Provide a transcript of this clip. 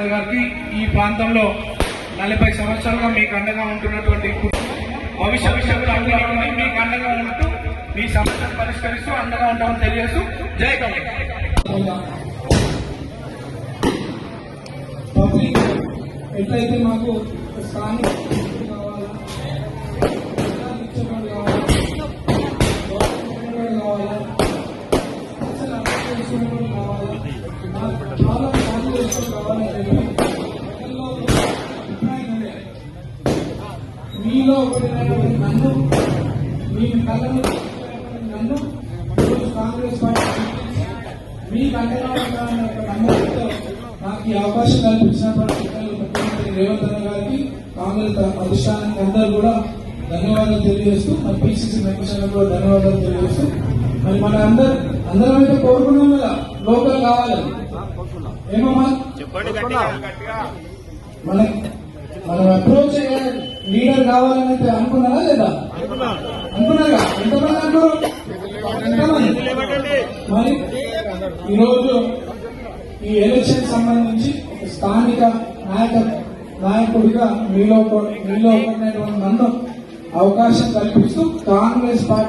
రాజేంద్ర గారికి ఈ ప్రాంతంలో నలభై సంవత్సరాలుగా మీకు అండగా ఉంటున్నటువంటి భవిష్య విషయంలో అండగా మీకు అండగా ఉంటూ మీ సమస్యను పరిష్కరిస్తూ అండగా ఉంటామని తెలియజేస్తూ జై కాంగ్రెస్ ఎట్లయితే మాకు స్థానిక కావాలా కావాలా మీలో ఒకటి నన్ను మీ కళ్ళను నన్ను కాంగ్రెస్ పార్టీ గుర్తించి మీకు అండగా ఉంటానన్న ఒక నమ్మకంతో నాకు ఈ అవకాశం కల్పించినటువంటి ముఖ్యమంత్రి రేవంత్ రెడ్డి గారికి కాంగ్రెస్ అధిష్టానానికి అందరూ కూడా ధన్యవాదాలు తెలియజేస్తూ మన పిసిసి మెంబర్స్ కూడా ధన్యవాదాలు తెలియజేస్తూ మరి మన అందరూ అందరం అయితే కోరుకున్నాం కదా. ఏమమ్మా మన మనం అప్రోచ్ లీడర్ కావాలని అయితే అనుకున్నారా లేదా? అనుకున్నారా? ఎంతమంది? అనుకోరు మరి ఈరోజు ఈ ఎలక్షన్ సంబంధించి స్థానిక నాయక నాయకుడిగా మీలో మీలో నన్ను అవకాశం కల్పిస్తూ కాంగ్రెస్ పార్టీ